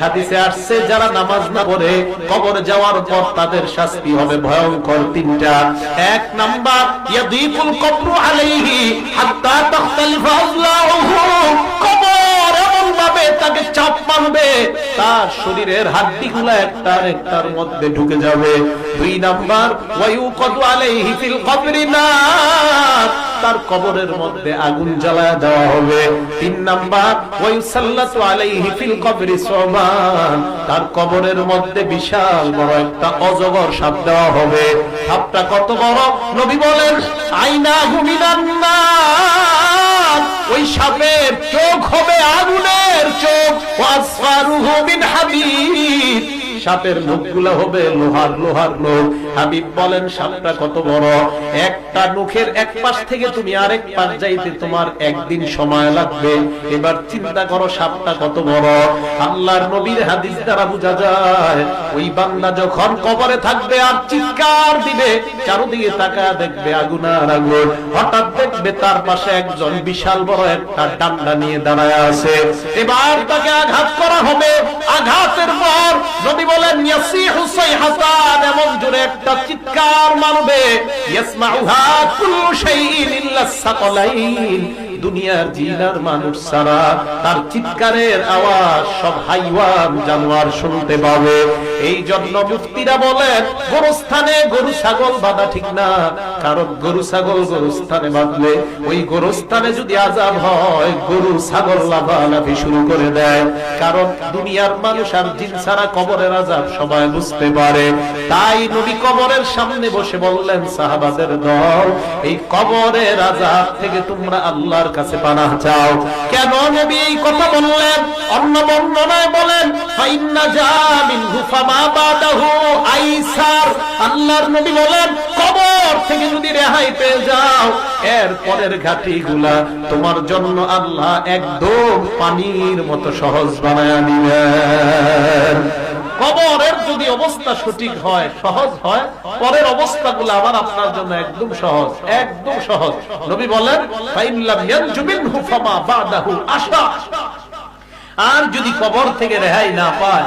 হাদিসে আসছে, যারা নামাজ না পড়ে কবর যাওয়ার পর তাদের শাস্তি হবে ভয়ঙ্কর তিনটা। এক নাম্বার ইয়াদিকুল কবরু আলাইহি হাত্তা তাখতালিফা আযলাউহু কবর এমন ভাবে তাকে চাপ মারবে, তার শরীরের হাড্ডিগুলো একটার একটার মধ্যে ঢুকে যাবে। দুই নাম্বার, ওয়ায়ুকাদু আলাইহি ফিল কবরি নার। তার কবরের মধ্যে আগুন জ্বালায় দেওয়া হবে। তিন নাম্বার, ওয়ায়ুসাল্লাতু আলাইহি ফিল কবরি সুবান তার কবরের মধ্যে বিশাল বড় একটা অজগর সাপ দেওয়া হবে। সাপটা কত বড়? নবী বলেন আইনা হুমিনান নার। ওই সাপের চোখ হবে আগুনের চোখ। ওয়াসফারুহু মিন হাবিব। সাপের মুখগুলো হবে লোহার লোহার লোক। হাবিব বলেন, সাপটা কত বড়? একটা মুখের এক পাশ থেকে তুমি আরেক পাশ যাইতে তোমার একদিন সময় লাগবে। এবার চিন্তা করো, সাপটা কত বড়? আল্লাহর নবীর হাদিস দ্বারা বোঝা যায়, ওই বান্দা যখন কবরে থাকবে আর চিৎকার দিবে, চারদিকে তাকা দেখবে আগুন আর আগুন। হঠাৎ দেখবে তার পাশে একজন বিশাল বড় একটা ডান্ডা নিয়ে দাঁড়ায় আছে। এবার তাকে আঘাত করা হবে আঘাতের পর নবী বলেন ইয়াসিহু সাইহাতান এমন জোরে একটা চিৎকার মারবে ইয়াসমাউহা কুল্লু শাইইন ইল্লা সাকালাইন দুনিয়ার জিনার মানুষ সারা, তার চিৎকারের আওয়াজ সব হাইওয়ান জানোয়ার শুনতে পাবে। এই জন্য মুফতিরা বলেন গোরস্থানে গরু ছাগল বাঁধা ঠিক না, কারণ গরু ছাগল গরুস্থানে বাঁধলে ওই গরুস্থানে যদি আজাব হয়, গরু ছাগল লাফালাফি শুরু করে দেয়। কারণ দুনিয়ার মানুষ আর জিন ছাড়া কবরের আজাব সবাই বুঝতে পারে। তাই নবী কবরের সামনে বসে বললেন, সাহাবাদের দল, এই কবরের আজাব থেকে তোমরা আল্লাহর কাছে পানাহ চাও। কেন নবী এই কথা বললেন? অন্য বর্ণনায় বলেন, ফাইন্না জামিন হুফামা বাদাহু আইসার। আল্লাহর নবী বলেন, কবর থেকে যদি রেহাই পেয়ে যাও, এর পরের ঘাটিগুলা তোমার জন্য আল্লাহ একদম পানির মতো সহজ বানায় দিবেন। কবরের যদি অবস্থা সঠিক হয়, সহজ হয়, পরের অবস্থা গুলো আবার আপনার জন্য একদম সহজ একদম সহজ। নবী বলেন আর যদি কবর থেকে রেহাই না পায়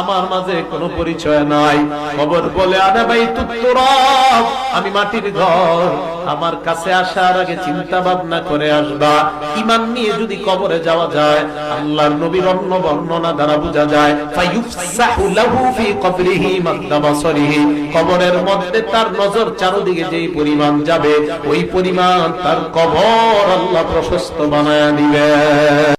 আমার মাঝে কোনো পরিচয় নাই। খবর বলে আনা ভাই তুত্তরব আমি মাটির ঘর। আমার কাছে আসার আগে চিন্তা ভাবনা করে আসবা। ইমান নিয়ে যদি কবরে যাওয়া যায়, আল্লাহর নবীর অন্য বর্ণনা দ্বারা বোঝা যায়, ফায়ুফসাহু লাহু ফি কবরিহি মাদ্দা কবরের মধ্যে তার নজর চারদিকে যেই পরিমাণ যাবে, ওই পরিমাণ তার কবর আল্লাহ প্রশস্ত বানায় দিবেন।